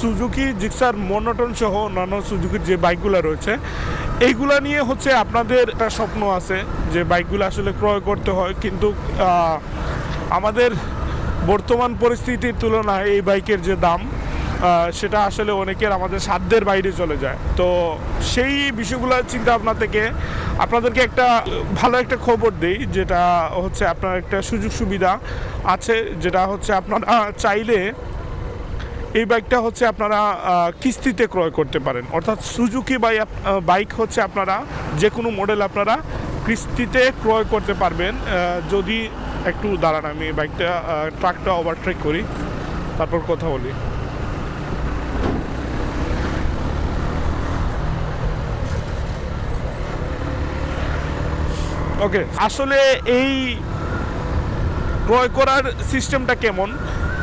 Suzuki Gixxer monotone সহ অন্যান্য সুজুকির যে বাইকগুলো রয়েছে, এইগুলা নিয়ে হচ্ছে আপনাদের একটা স্বপ্ন আছে যে বাইকগুলো আসলে ক্রয় করতে হয়। কিন্তু আমাদের বর্তমান পরিস্থিতির তুলনায় এই বাইকের যে দাম সেটা আসলে অনেকের আমাদের সাধ্যের বাইরে চলে যায়। তো সেই বিষয়গুলো চিন্তা ভাবনা থেকে আপনাদেরকে একটা ভালো একটা খবর দেই, যেটা হচ্ছে আপনার একটা সুযোগ সুবিধা আছে, যেটা হচ্ছে আপনারা চাইলে এই বাইকটা হচ্ছে আপনারা কিস্তিতে ক্রয় করতে পারেন। অর্থাৎ সুজুকি বাই বাইক হচ্ছে আপনারা যে কোনো মডেল আপনারা কিস্তিতে ক্রয় করতে পারবেন। যদি একটু দাঁড়ান, আমি বাইকটা ট্রাকটা ওভারট্রেক করি, তারপর কথা বলি। ওকে আসলে এই ক্রয় করার সিস্টেমটা কেমন?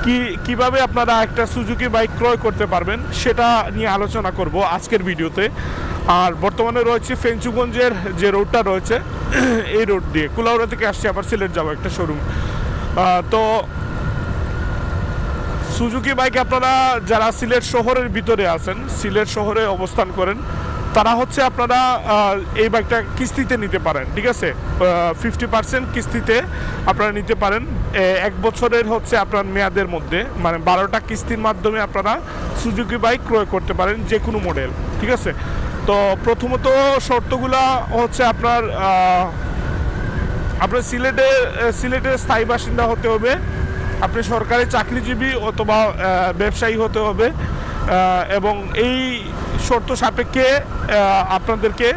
কি, কীভাবে আপনারা একটা সুজুকি বাইক ক্রয় করতে পারবেন সেটা নিয়ে আলোচনা করব আজকের ভিডিওতে। আর বর্তমানে রয়েছে ফেঞ্চুগঞ্জের যে রোডটা রয়েছে, এই রোড দিয়ে। কুলাউড়া থেকে আসছে, আবার সিলেট যাব একটা শোরুম তো সুজুকি বাইক আপনারা যারা সিলেট শহরের ভিতরে আছেন, সিলেট শহরে অবস্থান করেন তারা হচ্ছে আপনারা এই বাইকটা কিস্তিতে নিতে পারেন, ঠিক আছে? ফিফটি পার্সেন্ট কিস্তিতে আপনারা নিতে পারেন। এক বছরের হচ্ছে আপনার মেয়াদের মধ্যে মানে বারোটা কিস্তির মাধ্যমে আপনারা সুজুকি বাইক ক্রয় করতে পারেন যে কোনো মডেল ঠিক আছে? তো প্রথমত শর্তগুলা হচ্ছে আপনার আপনার সিলেটে সিলেটের স্থায়ী বাসিন্দা হতে হবে, আপনি সরকারি চাকরিজীবী অথবা ব্যবসায়ী হতে হবে। এবং এই শর্ত সাপেক্ষে আপনাদেরকে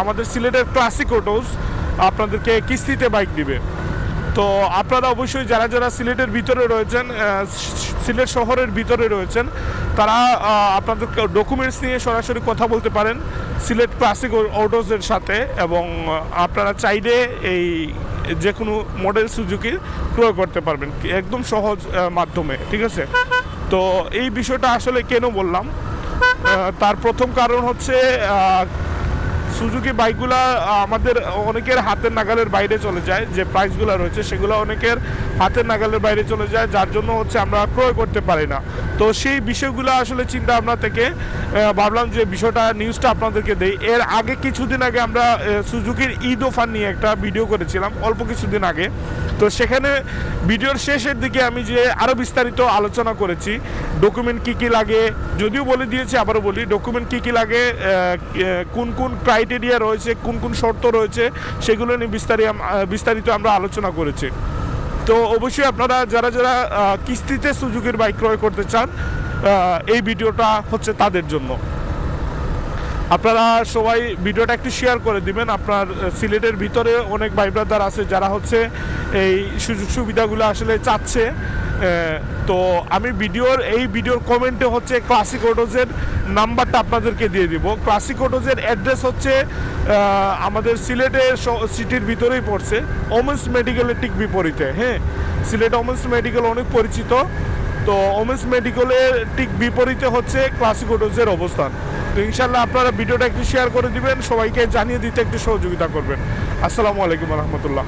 আমাদের সিলেটের ক্লাসিক অটোস আপনাদেরকে কিস্তিতে বাইক দিবে। তো আপনারা অবশ্যই যারা যারা সিলেটের ভিতরে রয়েছেন সিলেট শহরের ভিতরে রয়েছেন, তারা আপনাদের ডকুমেন্টস নিয়ে সরাসরি কথা বলতে পারেন সিলেট ক্লাসিক অটোসের সাথে এবং আপনারা চাইলে এই যে কোনো মডেল সুজুকি ক্রয় করতে পারবেন, একদম সহজ মাধ্যমে, ঠিক আছে? তো এই বিষয়টা আসলে কেন বললাম? তার প্রথম কারণ হচ্ছে সুজুকি বাইকগুলা আমাদের অনেকের হাতের নাগালের বাইরে চলে যায়, যে প্রাইসগুলো রয়েছে, সেগুলো অনেকের হাতের নাগালের বাইরে চলে যায়, যার জন্য হচ্ছে আমরা ক্রয় করতে পারি না। তো সেই বিষয়গুলো আসলে চিন্তা ভাবনা থেকে ভাবলাম যে বিষয়টা নিউজটা আপনাদেরকে দেই। এর আগে কিছুদিন আগে আমরা সুজুকির ঈদ অফার নিয়ে একটা ভিডিও করেছিলাম, অল্প কিছুদিন আগে। তো সেখানে ভিডিওর শেষের দিকে আমি যে আরও বিস্তারিত আলোচনা করেছি ডকুমেন্ট কি কি লাগে, যদিও বলে দিয়েছি, আবারও বলি ডকুমেন্ট কি কি লাগে কোন কোন ক্রাইটেরিয়া রয়েছে, কোন কোন শর্ত রয়েছে, সেগুলো নিয়ে বিস্তারিত বিস্তারিত আমরা আলোচনা করেছি। তো অবশ্যই আপনারা যারা যারা কিস্তিতে সুযোগের বাইক ক্রয় করতে চান এই ভিডিওটা হচ্ছে তাদের জন্য। আপনারা সবাই ভিডিওটা একটু শেয়ার করে দিবেন। আপনার সিলেটের ভিতরে অনেক ভাই ব্রাদার আছে যারা হচ্ছে এই সুযোগ সুবিধাগুলো আসলে চাচ্ছে। তো আমি ভিডিওর, এই ভিডিওর কমেন্টে হচ্ছে ক্লাসিক অটোজের নাম্বারটা আপনাদেরকে দিয়ে দিব। ক্লাসিক অটোজের অ্যাড্রেস হচ্ছে আমাদের সিলেটের শ- সিটির ভিতরেই পড়ছে ওমেন্স মেডিকেলের ঠিক বিপরীতে হ্যাঁ? সিলেট ওমেন্স মেডিকেল অনেক পরিচিত, তো ওমেন্স মেডিকেলের ঠিক বিপরীতে হচ্ছে ক্লাসিক অটোজের অবস্থান। তো ইনশাল্লাহ আপনারা ভিডিওটা একটু শেয়ার করে দিবেন, সবাইকে জানিয়ে দিতে একটু সহযোগিতা করবেন। আসসালামু আলাইকুম রহমতুল্লাহ।